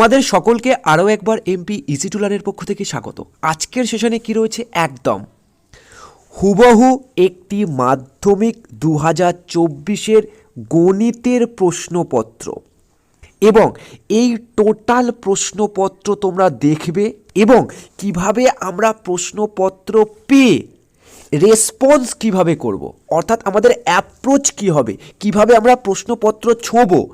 তোমাদের সকলকে আরও একবার এমপি ইজি টুলারের পক্ষ থেকে স্বাগত। আজকের সেশনে কি রয়েছে? একদম। হুবহু একটি মাধ্যমিক দু হাজার চব্বিশের গণিতের প্রশ্নপত্র এবং এই টোটাল প্রশ্নপত্র তোমরা দেখবে এবং কীভাবে আমরা প্রশ্নপত্র পেয়ে রেসপন্স কীভাবে করব? অর্থাৎ আমাদের অ্যাপ্রোচ কি হবে? কীভাবে আমরা প্রশ্নপত্র ছোঁবো?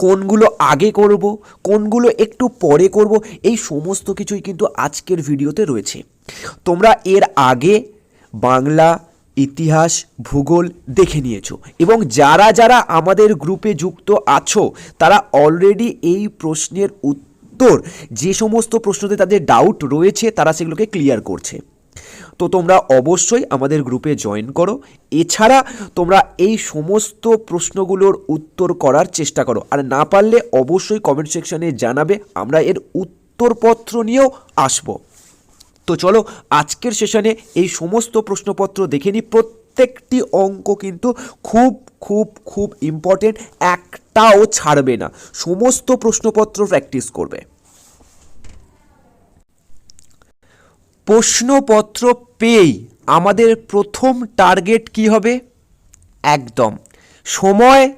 কোনগুলো আগে করব, কোনগুলো একটু পরে করব, এই সমস্ত কিছুই কিন্তু আজকের ভিডিওতে রয়েছে। তোমরা এর আগে বাংলা, ইতিহাস, ভূগোল দেখে নিয়েছো এবং যারা যারা আমাদের গ্রুপে যুক্ত আছো, তারা অলরেডি এই প্রশ্নের উত্তর, যে সমস্ত প্রশ্নতে তাদের ডাউট রয়েছে, তারা সেগুলোকে ক্লিয়ার করছে। তো তোমরা অবশ্যই আমাদের গ্রুপে জয়েন করো। এছাড়া তোমরা এই সমস্ত প্রশ্নগুলোর উত্তর করার চেষ্টা করো। আর না পারলে অবশ্যই কমেন্ট সেকশনে জানাবে, আমরা এর উত্তরপত্র নিয়েও আসব। তো চলো, আজকের সেশনে এই সমস্ত প্রশ্নপত্র দেখে নিই। প্রত্যেকটি অঙ্ক কিন্তু খুব খুব খুব ইম্পর্টেন্ট একটাও ছাড়বে না। সমস্ত প্রশ্নপত্র প্র্যাকটিস করবে। প্রশ্নপত্র পেয়েই আমাদের প্রথম টার্গেট কি হবে? একদম। সময়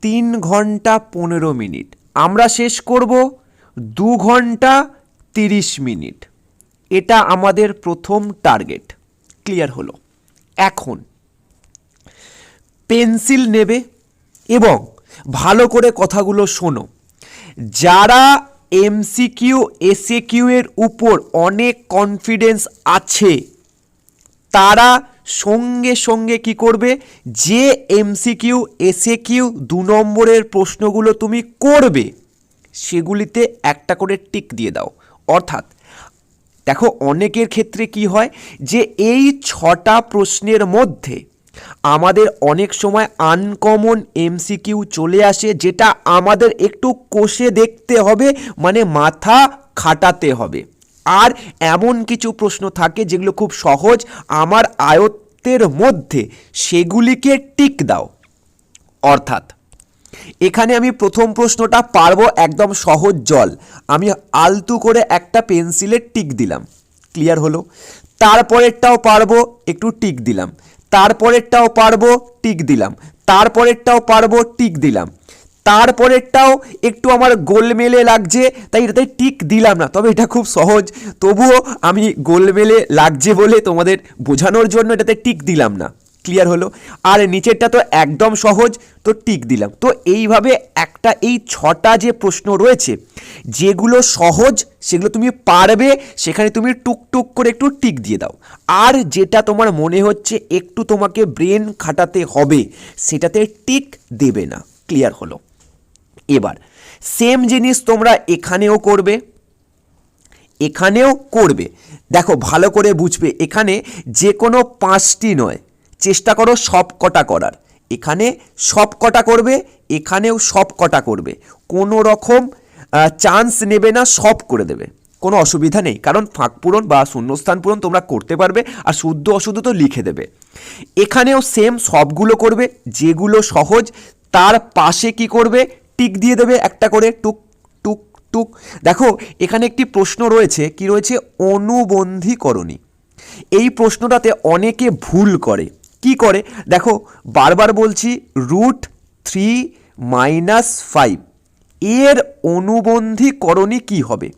তিন ঘণ্টা পনেরো মিনিট। আমরা শেষ করব দু ঘণ্টা তিরিশ মিনিট। এটা আমাদের প্রথম টার্গেট। ক্লিয়ার হলো। এখন পেন্সিল নেবে এবং ভালো করে কথাগুলো শোনো। যারা এমসিকিউ, এসএকিউ এর উপর অনেক কনফিডেন্স আছে। তারা সঙ্গে সঙ্গে কি করবে? যে এমসিকিউ, এসএকিউ দু নম্বরের প্রশ্নগুলো তুমি করবে, সেগুলিতে একটা করে টিক দিয়ে দাও। অর্থাৎ, দেখো, অনেকের ক্ষেত্রে কি হয় যে এই ছটা প্রশ্নের মধ্যে আমাদের অনেক সময় আনকমন এমসিকিউ চলে আসে, যেটা আমাদের একটু কষে দেখতে হবে মানে মাথা খাটাতে হবে। আর এমন কিছু প্রশ্ন থাকে যেগুলো খুব সহজ, আমার আয়ত্তের মধ্যে সেগুলিকে টিক দাও। অর্থাৎ, এখানে আমি প্রথম প্রশ্নটা পারব একদম সহজ জল। আমি আলতু করে একটা পেন্সিলের টিক দিলাম। ক্লিয়ার হলো? তারপরেরটাও পারব, একটু টিক দিলাম। তারপরেরটাও পারব, টিক দিলাম। তারপরেরটাও পারব, টিক দিলাম। তারপরেরটাও একটু আমার গোলমেলে লাগছে, তাই এটাতে টিক দিলাম না। তবে এটা খুব সহজ। তবুও আমি গোলমেলে লাগছে বলে তোমাদের বোঝানোর জন্য এটাতে টিক দিলাম না। ক্লিয়ার হলো। আর নিচেরটা তো একদম সহজ, তো টিক দিলাম। তো এইভাবে একটা, এই ছটা যে প্রশ্ন রয়েছে, যেগুলো সহজ, সেগুলো তুমি পারবে, সেখানে তুমি টুকটুক করে একটু টিক দিয়ে দাও। আর যেটা তোমার মনে হচ্ছে একটু তোমাকে ব্রেন খাটাতে হবে, সেটাতে টিক দেবে না। ক্লিয়ার হলো। এবার সেম জিনিস তোমরা এখানেও করবে এখানেও করবে। দেখো, ভালো করে বুঝবে। এখানে যে কোনো পাঁচটি নয়। চেষ্টা করো সব কটা করার। এখানে সব কটা করবে, এখানেও সব কটা করবে। কোনো রকম চান্স নেবে না, সব করে দেবে। কোনো অসুবিধা নেই, কারণ ফাঁক পূরণ বা শূন্যস্থান পূরণ তোমরা করতে পারবে আর শুদ্ধ অশুদ্ধ তো লিখে দেবে। এখানেও সেম সবগুলো করবে, যেগুলো সহজ, তার পাশে কি করবে, টিক দিয়ে দেবে একটা করে, টুক টুক টুক। দেখো, এখানে একটি প্রশ্ন রয়েছে, কি রয়েছে? অনুবন্ধীকরণী। এই প্রশ্নটাতে অনেকে ভুল করে। কি করে? দেখো, বারবার বলছি রুট থ্রি মাইনাস ফাইভ এর অনুবন্ধীকরণী কি হবে?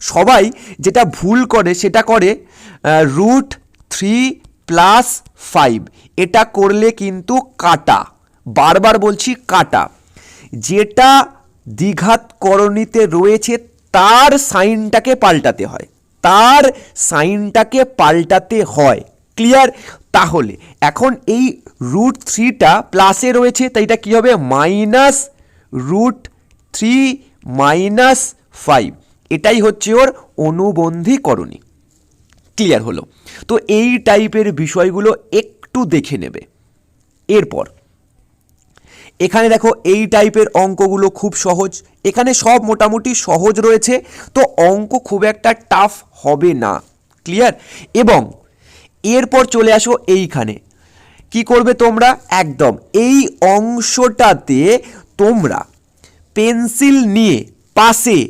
সবাই যেটা ভুল করে সেটা করে রুট থ্রি প্লাস ফাইভ এটা করলে কিন্তু কাটা। বারবার বলছি কাটা। যেটা দ্বিঘাত করণীতে রয়েছে, তার সাইনটাকে পাল্টাতে হয়। তার সাইনটাকে পাল্টাতে হয়। ক্লিয়ার তাহলে। এখন এই রুট থ্রিটা প্লাসে রয়েছে, তাই এটা কী হবে? Minus root three minus five এটাই হচ্ছে ওর অনুবন্ধীকরণী। ক্লিয়ার হলো। তো এই টাইপের বিষয়গুলো একটু দেখে নেবে। এরপর, এখানে দেখো এই টাইপের অঙ্কগুলো খুব সহজ। এখানে সব মোটামুটি সহজ রয়েছে। তো অঙ্ক খুব একটা টাফ হবে না। ক্লিয়ার এবং এরপর চলে আসো এইখানে। কি করবে তোমরা? একদম, এই অংশটাতে তোমরা পেন্সিল নিয়ে পাশে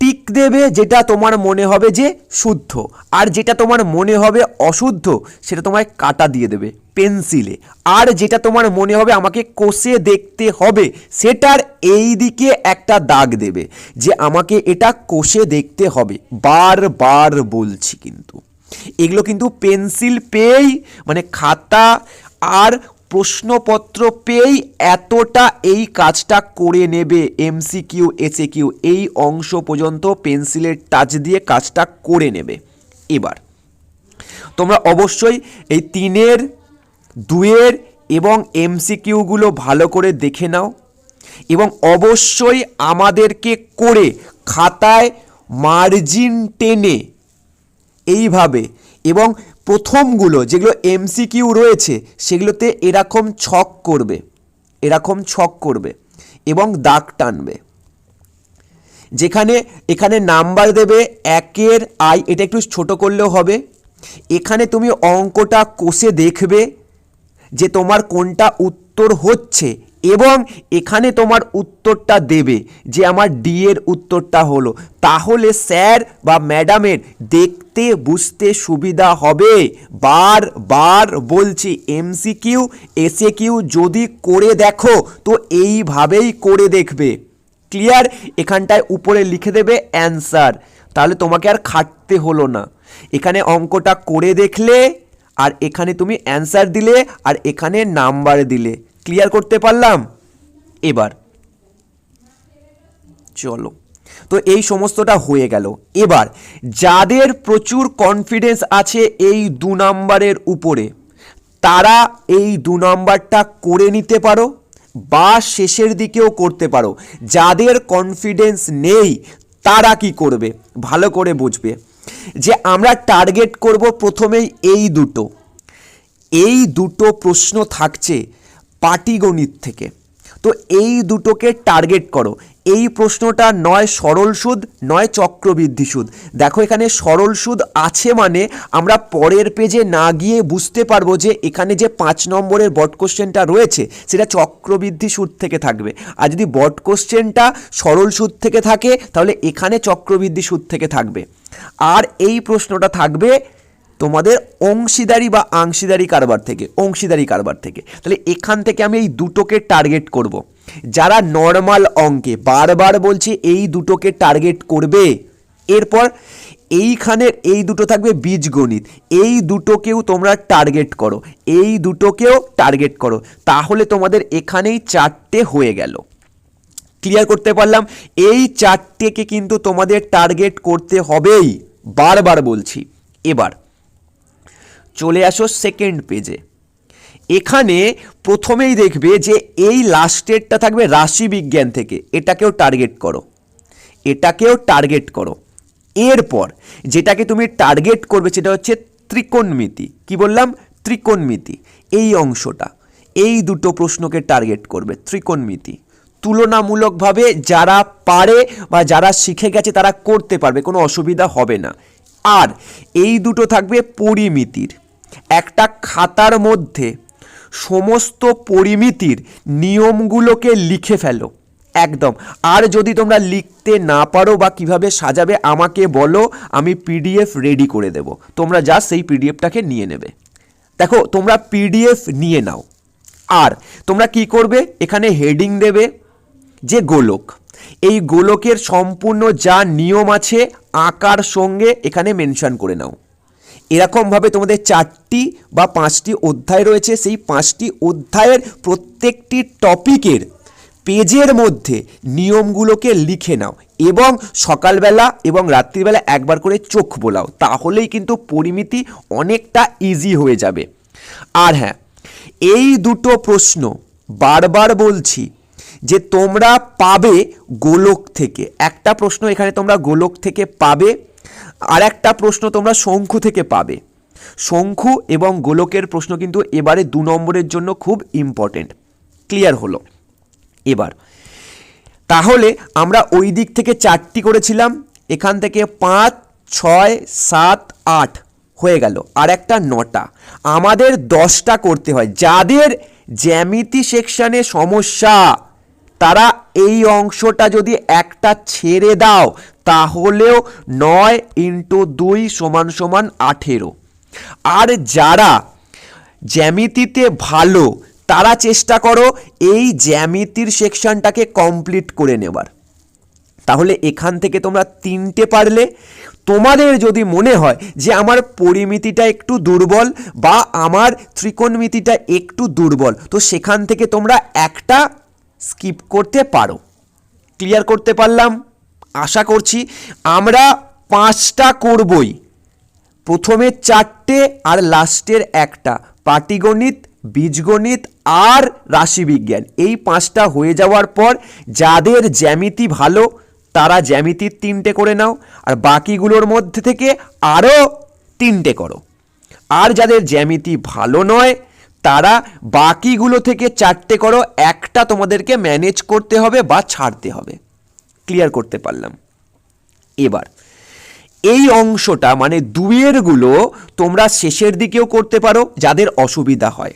টিক দেবে যেটা তোমার মনে হবে যে শুদ্ধ। আর যেটা তোমার মনে হবে অশুদ্ধ, সেটা তোমায় কাটা দিয়ে দেবে পেন্সিলে। আর যেটা তোমার মনে হবে আমাকে কষে দেখতে হবে, সেটার এই দিকে একটা দাগ দেবে যে আমাকে এটা কষে দেখতে হবে। বারবার বলছি কিন্তু। এগুলো কিন্তু পেন্সিল পেয়েই মানে খাতা আর প্রশ্নপত্র পেয়েই এতটা এই কাজটা করে নেবে এমসিকিউ এসে কিউ এই অংশ পর্যন্ত পেন্সিলের টাচ দিয়ে কাজটা করে নেবে। এবার, তোমরা অবশ্যই এই তিনের, দুয়ের এবং এমসিকিউগুলো ভালো করে দেখে নাও এবং অবশ্যই আমাদেরকে করে খাতায় মার্জিন টেনে এইভাবে এবং প্রথমগুলো যেগুলো এমসিকিউ রয়েছে সেগুলোতে এরকম ছক করবে, এরকম ছক করবে এবং দাগ টানবে। যেখানে, এখানে নাম্বার দেবে একের আই, এটা একটু ছোট করলেও হবে। এখানে তুমি অঙ্কটা কষে দেখবে যে তোমার কোনটা উত্তর হচ্ছে এবং এখানে তোমার উত্তরটা দেবে যে আমার ডি এর উত্তরটা হলো। তাহলে স্যার বা ম্যাডামের দেখতে বুঝতে সুবিধা হবে। বার বার বলছি এমসিকিউ এসএ কিউ যদি করে দেখো, তো এইভাবেই করে দেখবে। ক্লিয়ার? এখানটায় উপরে লিখে দেবে অ্যান্সার। তাহলে তোমাকে আর খাটতে হলো না। এখানে অঙ্কটা করে দেখলে, আর এখানে তুমি অ্যান্সার দিলে, আর এখানে নাম্বার দিলে। ক্লিয়ার করতে পারলাম? এবার। চলো। তো এই সমস্তটা হয়ে গেল। এবার, যাদের প্রচুর কনফিডেন্স আছে এই দু নাম্বারের উপরে, তারা এই দু নাম্বারটা করে নিতে পারো বা শেষের দিকেও করতে পারো। যাদের কনফিডেন্স নেই, তারা কি করবে? ভালো করে বুঝবে। যে আমরা টার্গেট করব প্রথমেই এই দুটো। এই দুটো প্রশ্ন থাকছে পাটিগণিত থেকে। তো এই দুটোকে টার্গেট করো। এই প্রশ্নটা নয় সরল সুদ, নয় চক্রবৃদ্ধি সুদ। দেখো এখানে সরল সুদ আছে মানে আমরা পরের পেজে না গিয়ে বুঝতে পারব যে এখানে যে পাঁচ নম্বরের বট কোশ্চেনটা রয়েছে, সেটা চক্রবৃদ্ধি সুদ থেকে থাকবে। আর যদি বট কোশ্চেনটা সরল সুদ থেকে থাকে, তাহলে এখানে চক্রবৃদ্ধি সুদ থেকে থাকবে। আর এই প্রশ্নটা থাকবে তোমাদের অংশীদারি বা আংশীদারি কারবার থেকে, অংশীদারি কারবার থেকে। তাহলে এখান থেকে আমি এই দুটোকে টার্গেট করব। যারা নর্মাল অঙ্কে, বারবার বলছি এই দুটোকে টার্গেট করবে, এরপর এইখানের এই দুটো থাকবে বীজগণিত। এই দুটোকেও তোমরা টার্গেট করো, এই দুটোকেও টার্গেট করো। তাহলে তোমাদের এখানেই চারটে হয়ে গেল। ক্লিয়ার করতে পারলাম? এই চারটেকে কিন্তু তোমাদের টার্গেট করতে হবেই। বারবার বলছি। এবার চলে আসো সেকেন্ড পেজে এখানে প্রথমেই দেখবে যে এই লাস্টেরটা থাকবে রাশি বিজ্ঞান থেকে। এটাকেও টার্গেট করো। এটাকেও টার্গেট করো। এরপর যেটাকে তুমি টার্গেট করবে সেটা হচ্ছে ত্রিকোণমিতি। কি বললাম? ত্রিকোণমিতি। এই অংশটা। এই দুটো প্রশ্নকে টার্গেট করবে ত্রিকোণমিতি। তুলনামূলকভাবে যারা পারে বা যারা শিখে গেছে তারা করতে পারবে, কোনো অসুবিধা হবে না। আর এই দুটো থাকবে পরিমিতির। একটা খাতার মধ্যে সমস্ত পরিমিতির নিয়মগুলোকে লিখে ফেলো। একদম। আর যদি তোমরা লিখতে না পারো বা কীভাবে সাজাবে, আমাকে বলো, আমি পিডিএফ রেডি করে দেব। তোমরা যা সেই পিডিএফটাকে নিয়ে নেবে। দেখো, তোমরা পিডিএফ নিয়ে নাও। আর তোমরা কি করবে? এখানে হেডিং দেবে যে গোলক। এই গোলকের সম্পূর্ণ যা নিয়ম আছে, আঁকার সঙ্গে এখানে মেনশন করে নাও। এরকমভাবে তোমাদের চারটি বা পাঁচটি অধ্যায় রয়েছে, সেই পাঁচটি অধ্যায়ের প্রত্যেকটি টপিকের পেজের মধ্যে নিয়মগুলোকে লিখে নাও এবং সকালবেলা এবং রাত্রিবেলা একবার করে চোখ বোলাও, তাহলেই কিন্তু পরিমিতি অনেকটা ইজি হয়ে যাবে। আর হ্যাঁ এই দুটো প্রশ্ন বারবার বলছি যে তোমরা পাবে গোলক থেকে। একটা প্রশ্ন এখানে তোমরা গোলক থেকে পাবে আর একটা প্রশ্ন তোমরা শঙ্খু থেকে পাবে। শঙ্খু এবং গোলকের প্রশ্ন কিন্তু এবারে দু নম্বরের জন্য খুব ইম্পর্টেন্ট ক্লিয়ার হলো। এবার, তাহলে আমরা ওই দিক থেকে চারটি করেছিলাম, এখান থেকে পাঁচ, ছয়, সাত, আট হয়ে গেল, আর একটা নটা। আমাদের দশটা করতে হয়। যাদের জ্যামিতি সেকশানে সমস্যা তারা এই অংশটা যদি একটা ছেড়ে দাও, তাহলেও নয় ইন্টু দুই সমান সমান আঠেরো। আর যারা জ্যামিতিতে ভালো, তারা চেষ্টা করো এই জ্যামিতির সেকশনটাকে কমপ্লিট করে নেবার। তাহলে এখান থেকে তোমরা তিনটে পারলে। তোমাদের যদি মনে হয় যে আমার পরিমিতিটা একটু দুর্বল বা আমার ত্রিকোণমিতিটা একটু দুর্বল, তো সেখান থেকে তোমরা একটা স্কিপ করতে পারো। ক্লিয়ার করতে পারলাম? আশা করছি আমরা পাঁচটা করবই। প্রথমে চারটে আর লাস্টের একটা। পাটিগণিত, বীজগণিত আর রাশিবিজ্ঞান। এই পাঁচটা হয়ে যাওয়ার পর যাদের জ্যামিতি ভালো, তারা জ্যামিতির তিনটে করে নাও। আর বাকিগুলোর মধ্যে থেকে আরও তিনটে করো। আর যাদের জ্যামিতি ভালো নয় তারা বাকিগুলো থেকে চারটে করো, একটা তোমাদেরকে ম্যানেজ করতে হবে বা ছাড়তে হবে। ক্লিয়ার করতে পারলাম। এবার, এই অংশটা মানে দুইয়েরগুলো তোমরা শেষের দিকেও করতে পারো, যাদের অসুবিধা হয়।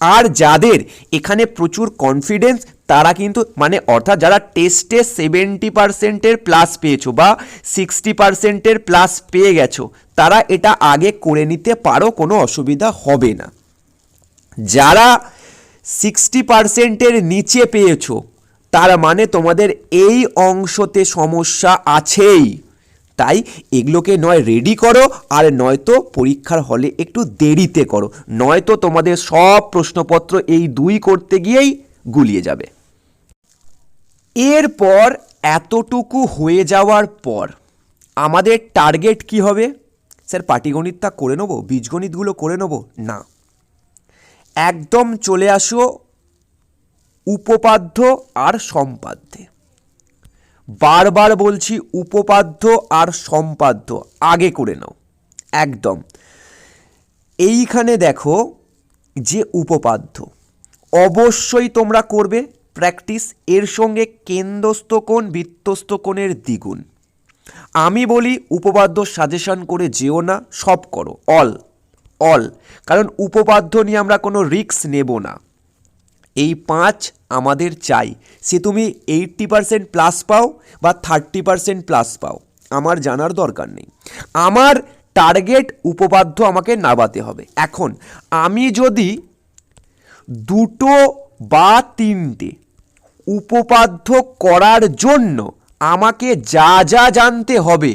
আর যাদের এখানে প্রচুর কনফিডেন্স তারা কিন্তু মানে অর্থাৎ যারা টেস্টে সেভেন্টি পার্সেন্টের প্লাস পেয়েছ বা সিক্সটি পার্সেন্টের প্লাস পেয়ে গেছো, তারা এটা আগে করে নিতে পারো, কোনো অসুবিধা হবে না। যারা সিক্সটি পার্সেন্টের নিচে পেয়েছ, তার মানে তোমাদের এই অংশতে সমস্যা আছেই। তাই এগুলোকে নয় রেডি করো, আর নয়তো পরীক্ষার হলে একটু দেরিতে করো। নয়তো তোমাদের সব প্রশ্নপত্র এই দুই করতে গিয়েই গুলিয়ে যাবে। এরপর এতটুকু হয়ে যাওয়ার পর আমাদের টার্গেট কি হবে? স্যার, পাটিগণিতটা করে নেব? বীজগণিতগুলো করে নেব? না। একদম চলে আসো, উপপাদ্য আর সম্পাদ্যে। বারবার বলছি উপপাদ্য আর সম্পাদ্য, আগে করে নাও, একদম। এইখানে দেখো যে উপপাদ্য, অবশ্যই তোমরা করবে, প্র্যাকটিস। এর সঙ্গে কেন্দ্রস্থ কোণ, বৃত্তস্থ কোণের দ্বিগুণ। আমি বলি উপপাদ্য সাজেশন করে যেও না, সব করো, অল। অল কারণ উপপাদ্য নিয়ে আমরা কোনো রিস্ক নেব না। এই পাঁচ আমাদের চাই। সে তুমি এইট্টি পারসেন্ট প্লাস পাও বা থার্টি পারসেন্ট প্লাস পাও। আমার জানার দরকার নেই। আমার টার্গেট উপপাদ্য আমাকে নাবাতে হবে। এখন, আমি যদি দুটো বা তিনটে উপপাদ্য করার জন্য আমাকে যা যা জানতে হবে,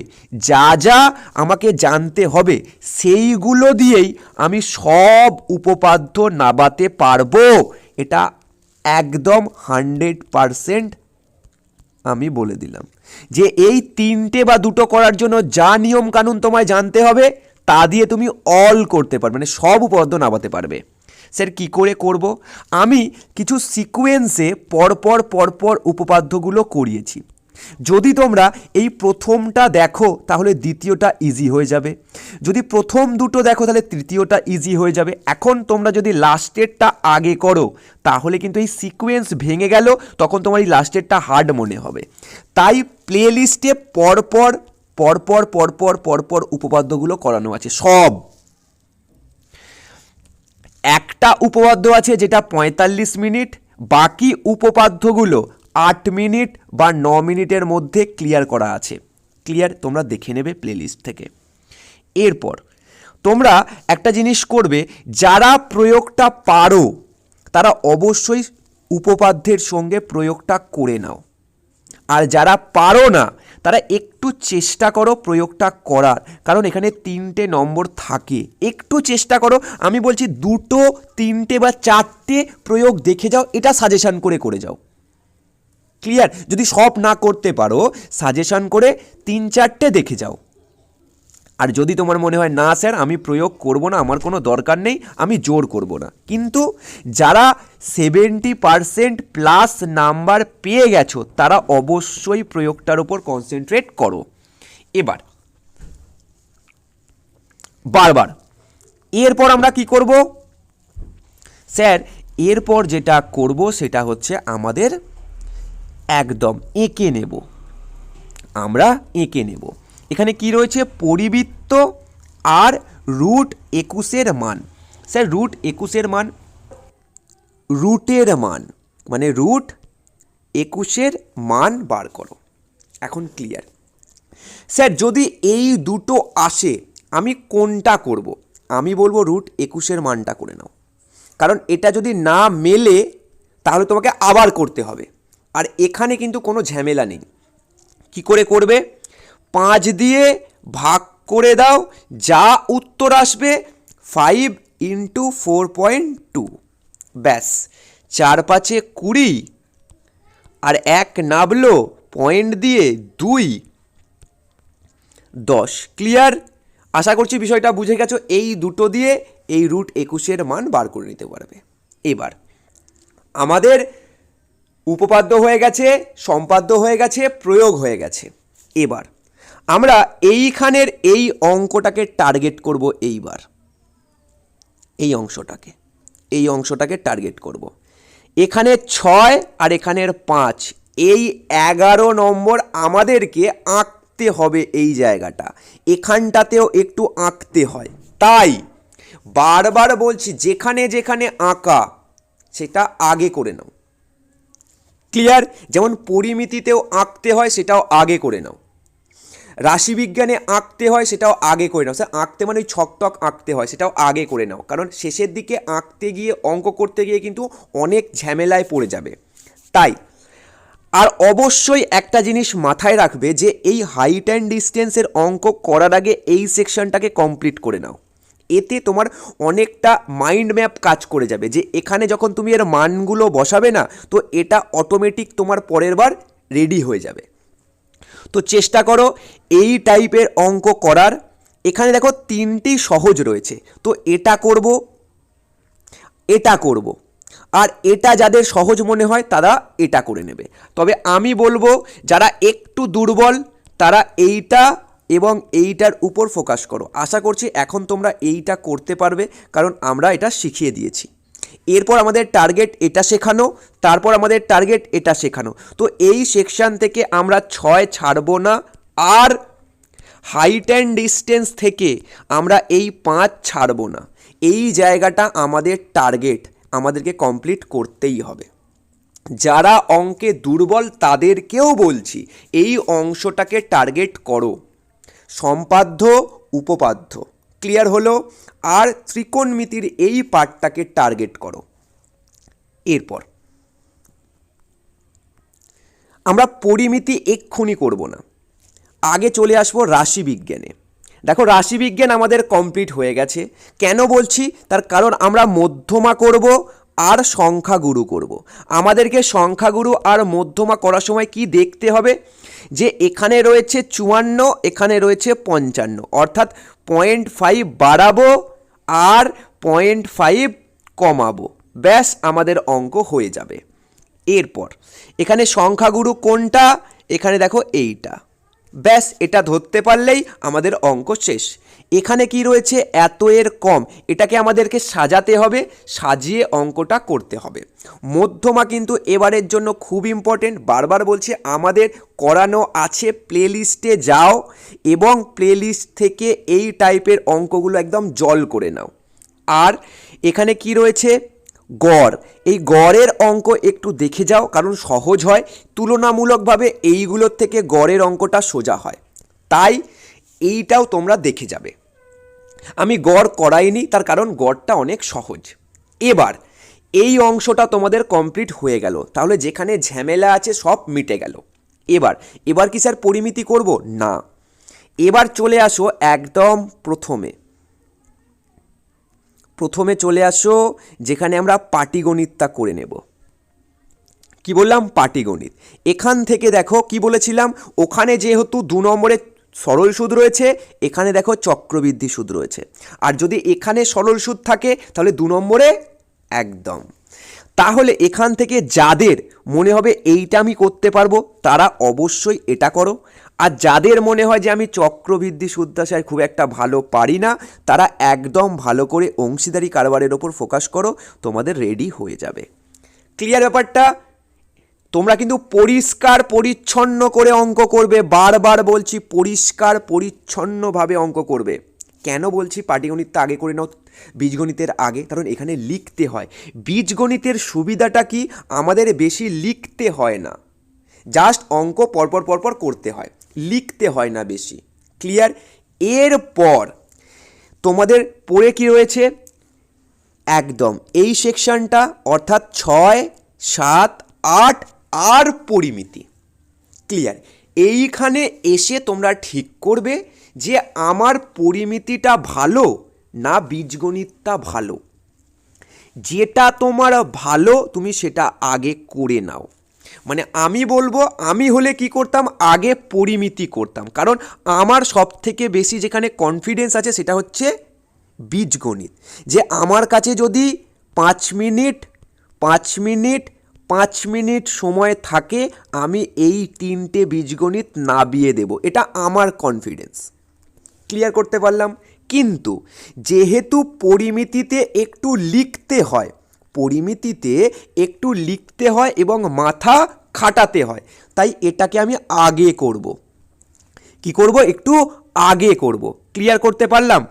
যা যা আমাকে জানতে হবে, সেইগুলো দিয়েই আমি সব উপপাদ্য নাবাতে পারব। এটা একদম হান্ড্রেড পারসেন্ট আমি বলে দিলাম। যে এই তিনটে বা দুটো করার জন্য যা নিয়ম কানুন তোমায় জানতে হবে, তা দিয়ে তুমি অল করতে পারবে মানে সব উপপাদ্য নামাতে পারবে। স্যার, কি করে করব? আমি কিছু সিকোয়েন্সে পরপর পরপর উপপাদ্যগুলো করিয়েছি। যদি তোমরা এই প্রথমটা দেখো, তাহলে দ্বিতীয়টা ইজি হয়ে যাবে। যদি প্রথম দুটো দেখো, তাহলে তৃতীয়টা ইজি হয়ে যাবে। এখন তোমরা যদি লাস্টেরটা আগে করো, তাহলে কিন্তু এই সিকোয়েন্স ভেঙে গেল, তখন তোমার এই লাস্টেরটা হার্ড মনে হবে। তাই প্লে লিস্টে পরপর পরপর পরপর পরপর উপপাদ্যগুলো করানো আছে, সব। একটা উপপাদ্য আছে যেটা পঁয়তাল্লিশ মিনিট, বাকি উপপাদ্যগুলো আট মিনিট বা ন মিনিটের মধ্যে ক্লিয়ার করা আছে। ক্লিয়ার তোমরা দেখে নেবে প্লেলিস্ট থেকে। এরপর তোমরা একটা জিনিস করবে, যারা প্রয়োগটা পারো, তারা অবশ্যই উপপাদ্যের সঙ্গে প্রয়োগটা করে নাও। আর যারা পারো না, তারা একটু চেষ্টা করো প্রয়োগটা করার, কারণ এখানে তিনটে নম্বর থাকে। একটু চেষ্টা করো, আমি বলছি দুটো, তিনটে বা চারটে প্রয়োগ দেখে যাও, এটা সাজেশন করে করে যাও। ক্লিয়ার যদি সব না করতে পারো সাজেশন করে তিন চারটে দেখে যাও। আর যদি তোমার মনে হয় না স্যার আমি প্রয়োগ করব না, আমার কোনো দরকার নেই, আমি জোর করব না। কিন্তু যারা সেভেন্টি পারসেন্ট প্লাস নাম্বার পেয়ে গেছো, তারা অবশ্যই প্রয়োগটার উপর কনসেন্ট্রেট করো। এবার, বারবার, এরপর আমরা কি করব? স্যার এরপর যেটা করব, সেটা হচ্ছে আমাদের একদম এঁকে নেব। আমরা এঁকে নেব। এখানে কি রয়েছে? পরিবৃত্ত আর রুট একুশের মান। স্যার, রুট একুশের মান। রুটের মান মানে রুট একুশের মান বার করো। এখন ক্লিয়ার স্যার, যদি এই দুটো আসে, আমি কোনটা করব? আমি বলব রুট একুশের মানটা করে নাও। কারণ এটা যদি না মেলে, তাহলে তোমাকে আবার করতে হবে। আর এখানে কিন্তু কোনো ঝামেলা নেই। কি করে করবে? পাঁচ দিয়ে ভাগ করে দাও, যা উত্তর আসবে five into four point two ব্যাস, চার পাঁচে কুড়ি আর এক নাবলো পয়েন্ট দিয়ে দুই। দশ ক্লিয়ার আশা করছি বিষয়টা বুঝে গেছো, এই দুটো দিয়ে এই রুট একুশের মান বার করে নিতে পারবে। এবার, আমাদের উপপাদ্য হয়ে গেছে, সম্পাদ্য হয়ে গেছে, প্রয়োগ হয়ে গেছে। এবার, আমরা এইখানের এই অঙ্কটাকে টার্গেট করব এইবার। এই অংশটাকে এই অংশটাকে টার্গেট করব। এখানে ছয় আর এখানের পাঁচ, এই এগারো নম্বর আমাদেরকে আঁকতে হবে এই জায়গাটা। এখানটাতেও একটু আঁকতে হয়। তাই, বারবার বলছি, যেখানে যেখানে আঁকা, সেটা আগে করে নাও। ক্লিয়ার যেমন পরিমিতিতেও আঁকতে হয় সেটাও আগে করে নাও। রাশিবিজ্ঞানে আঁকতে হয় সেটাও আগে করে নাও। স্যার, আঁকতে মানে ওই ছকটক আঁকতে হয়, সেটাও আগে করে নাও। কারণ শেষের দিকে আঁকতে গিয়ে, অঙ্ক করতে গিয়ে কিন্তু অনেক ঝামেলায় পড়ে যাবে। তাই, আর অবশ্যই একটা জিনিস মাথায় রাখবে যে এই হাইট অ্যান্ড ডিস্টেন্সের অঙ্ক করার আগে এই সেকশনটাকে কমপ্লিট করে নাও। এতে তোমার অনেকটা মাইন্ড ম্যাপ কাজ করে যাবে যে এখানে যখন তুমি এর মানগুলো বসাবে না, তো এটা অটোমেটিক তোমার পরের বার রেডি হয়ে যাবে। তো চেষ্টা করো এই টাইপের অঙ্ক করার। এখানে দেখো তিনটি সহজ রয়েছে, তো এটা করব এটা করব। আর এটা যাদের সহজ মনে হয় তারা এটা করে নেবে। তবে আমি বলব, যারা একটু দুর্বল, তারা এইটা এবং এইটার উপর ফোকাস করো। আশা করছি এখন তোমরা এইটা করতে পারবে, কারণ আমরা এটা শিখিয়ে দিয়েছি। এরপর আমাদের টার্গেট এটা শেখানো, তারপর আমাদের টার্গেট এটা শেখানো। তো এই সেকশন থেকে আমরা ছয় ছাড়বো না, আর হাইট অ্যান্ড ডিস্টেন্স থেকে আমরা এই পাঁচ ছাড়বো না। এই জায়গাটা আমাদের টার্গেট আমাদেরকে কমপ্লিট করতেই হবে। যারা অঙ্কে দুর্বল তাদেরকেও বলছি, এই অংশটাকে টার্গেট করো। সম্পাদ্য, উপপাদ্য। ক্লিয়ার হলো? আর ত্রিকোণমিতির এই পার্টটাকে টার্গেট করো। এরপর। আমরা পরিমিতি এক্ষুনি করব না। আগে চলে আসব রাশিবিজ্ঞানে। দেখো, রাশিবিজ্ঞান আমাদের কমপ্লিট হয়ে গেছে। কেন বলছি? তার কারণ আমরা মধ্যমা করব আর সংখ্যাগুরু করব। আমাদেরকে সংখ্যাগুরু আর মধ্যমা করার সময় কি দেখতে হবে? যে এখানে রয়েছে চুয়ান্ন, এখানে রয়েছে পঞ্চান্ন। অর্থাৎ পয়েন্ট ফাইভ বাড়াবো আর পয়েন্ট ফাইভ কমাবো। ব্যাস, আমাদের অঙ্ক হয়ে যাবে। এরপর, এখানে সংখ্যাগুরু কোনটা? এখানে দেখো এইটা। ব্যাস, এটা ধরতে পারলেই আমাদের অঙ্ক শেষ। এখানে কি রয়েছে? এত এর কম। এটাকে আমাদেরকে সাজাতে হবে, সাজিয়ে অঙ্কটা করতে হবে। মধ্যমা কিন্তু এবারের জন্য খুব ইম্পর্টেন্ট বারবার বলছি, আমাদের করানো আছে প্লেলিস্টে যাও এবং প্লেলিস্ট থেকে এই টাইপের অঙ্কগুলো একদম জল করে নাও। আর এখানে কি রয়েছে? গড়। এই গড়ের অঙ্ক একটু দেখে যাও, কারণ সহজ হয়। তুলনামূলকভাবে এইগুলোর থেকে গড়ের অঙ্কটা সোজা হয়। তাই এইটাও তোমরা দেখে যাবে। আমি গড় করাইনি, তার কারণ গড়টা অনেক সহজ। এবার, এই অংশটা তোমাদের কমপ্লিট হয়ে গেল। তাহলে যেখানে ঝামেলা আছে, সব মিটে গেল। এবার এবার কি স্যার পরিমিতি করব? না। এবার চলে আসো একদম প্রথমে। প্রথমে চলে আসো, যেখানে আমরা পাটিগণিতটা করে নেব। কি বললাম? পাটিগণিত। এখান থেকে দেখো, কি বলেছিলাম? ওখানে যেহেতু দু নম্বরে সরল সুদ রয়েছে, এখানে দেখো চক্রবৃদ্ধি সুদ রয়েছে। আর যদি এখানে সরল সুদ থাকে, তাহলে দু নম্বরে একদম। তাহলে এখান থেকে যাদের মনে হবে এইটা আমি করতে পারব, তারা অবশ্যই এটা করো। আর যাদের মনে হয় যে আমি চক্রবৃদ্ধি সুদ্দাসায় খুব একটা ভালো পারি না, তারা একদম ভালো করে অংশীদারি কারবারের ওপর ফোকাস করো, তোমাদের রেডি হয়ে যাবে। ক্লিয়ার ব্যাপারটা? তোমরা কিন্তু পরিষ্কার পরিচ্ছন্ন করে অঙ্ক করবে। বারবার বলছি পরিষ্কার পরিচ্ছন্নভাবে অঙ্ক করবে। কেন বলছি? পাটিগণিতটা আগে করে নাও, বীজগণিতের আগে। কারণ এখানে লিখতে হয়। বীজগণিতের সুবিধাটা কি? আমাদের বেশি লিখতে হয় না। জাস্ট অঙ্ক পরপর পরপর করতে হয়। লিখতে হয় না বেশি। ক্লিয়ার? এরপর তোমাদের পড়ে কি রয়েছে? একদম। এই সেকশনটা অর্থাৎ ছয়, সাত, আট আর পরিমিতি। ক্লিয়ার এইখানে এসে তোমরা ঠিক করবে যে আমার পরিমিতিটা ভালো না বীজগণিতটা ভালো। যেটা তোমার ভালো, তুমি সেটা আগে করে নাও। মানে আমি বলব, আমি হলে কি করতাম? আগে পরিমিতি করতাম। কারণ আমার সব থেকে বেশি যেখানে কনফিডেন্স আছে সেটা হচ্ছে বীজগণিত। যে আমার কাছে যদি পাঁচ মিনিট পাঁচ মিনিট পাঁচ মিনিট সময় থাকে, আমি এই তিনটে বীজগণিত নাবিয়ে দেব। এটা আমার কনফিডেন্স ক্লিয়ার করতে পারলাম? কিন্তু যেহেতু পরিমিতিতে একটু লিখতে হয়, পরিমিতিতে একটু লিখতে হয় এবং মাথা খাটাতে হয়, তাই এটাকে আমি আগে করব। কি করব? একটু আগে করব। ক্লিয়ার করতে পারলাম?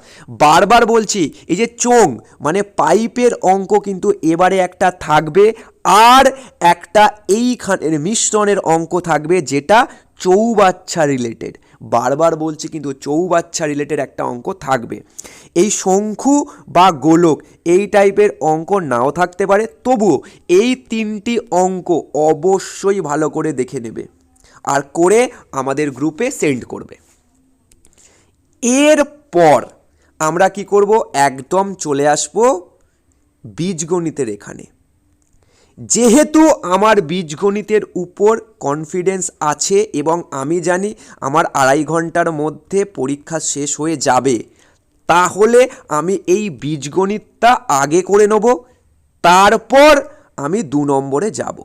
বারবার বলছি, এই যে চোং মানে পাইপের অঙ্ক কিন্তু এবারে একটা থাকবে আর একটা এইখানের মিশ্রণের অঙ্ক থাকবে যেটা চৌবাচ্চা রিলেটেড বারবার বলছি কিন্তু চৌবাচ্চা রিলেটেড একটা অঙ্ক থাকবে। এই শঙ্খু বা গোলক, এই টাইপের অঙ্ক নাও থাকতে পারে, তবুও এই তিনটি অঙ্ক অবশ্যই ভালো করে দেখে নেবে। আর করে আমাদের গ্রুপে সেন্ড করবে। এরপর আমরা কি করব? একদম চলে আসব বীজগণিতের এখানে। যেহেতু আমার বীজগণিতের উপর কনফিডেন্স আছে এবং আমি জানি আমার আড়াই ঘণ্টার মধ্যে পরীক্ষা শেষ হয়ে যাবে, তাহলে আমি এই বীজগণিতটা আগে করে নেব, তারপর আমি দু নম্বরে যাব।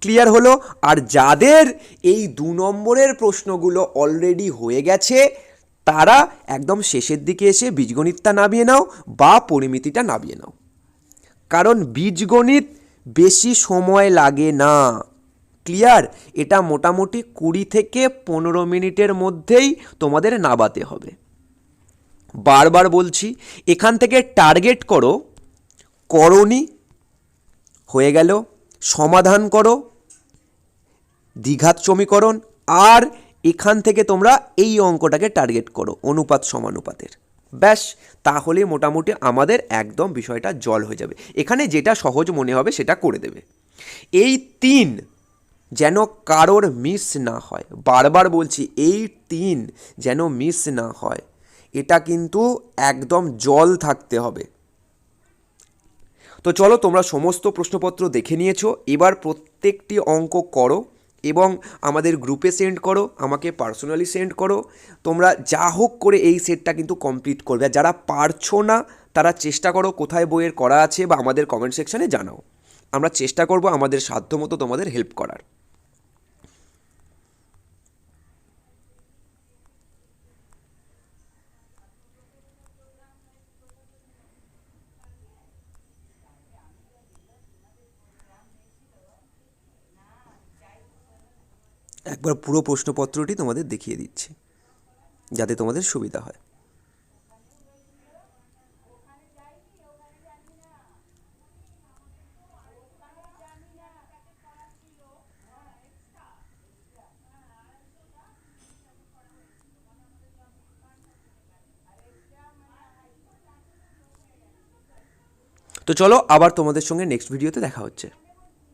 ক্লিয়ার হলো। আর যাদের এই দু নম্বরের প্রশ্নগুলো অলরেডি হয়ে গেছে, তারা একদম শেষের দিকে এসে বীজগণিতটা নামিয়ে নাও বা পরিমিতিটা নামিয়ে নাও। কারণ বীজগণিত বেশি সময় লাগে না। ক্লিয়ার এটা মোটামুটি কুড়ি থেকে পনেরো মিনিটের মধ্যেই তোমাদের নাবাতে হবে। বারবার বলছি, এখান থেকে টার্গেট করো। করণী হয়ে গেল। সমাধান করো দ্বিঘাত সমীকরণ আর এখান থেকে তোমরা এই অঙ্কটাকে টার্গেট করো, অনুপাত সমানুপাতের। ব্যাস, তাহলে মোটামুটি আমাদের একদম বিষয়টা জল হয়ে যাবে। এখানে যেটা সহজ মনে হবে সেটা করে দেবে। এই তিন যেন কারোর মিস না হয়। বারবার বলছি, এই তিন যেন মিস না হয়। এটা কিন্তু একদম জল থাকতে হবে। তো চলো তোমরা সমস্ত প্রশ্নপত্র দেখে নিয়েছো। এবার প্রত্যেকটি অঙ্ক করো এবং আমাদের গ্রুপে সেন্ড করো, আমাকে পার্সোনালি সেন্ড করো। তোমরা যা হোক করে এই সেটটা কিন্তু কমপ্লিট করবে। আর যারা পারছ না, তারা চেষ্টা করো কোথায় বইয়ের করা আছে বা আমাদের কমেন্ট সেকশানে জানাও। আমরা চেষ্টা করব আমাদের সাধ্যমতো তোমাদের হেল্প করার। একবার পুরো প্রশ্নপত্রটি তোমাদের দেখিয়ে দিচ্ছি, যাতে তোমাদের সুবিধা হয়। তো চলো আবার তোমাদের সঙ্গে নেক্সট ভিডিওতে দেখা হচ্ছে।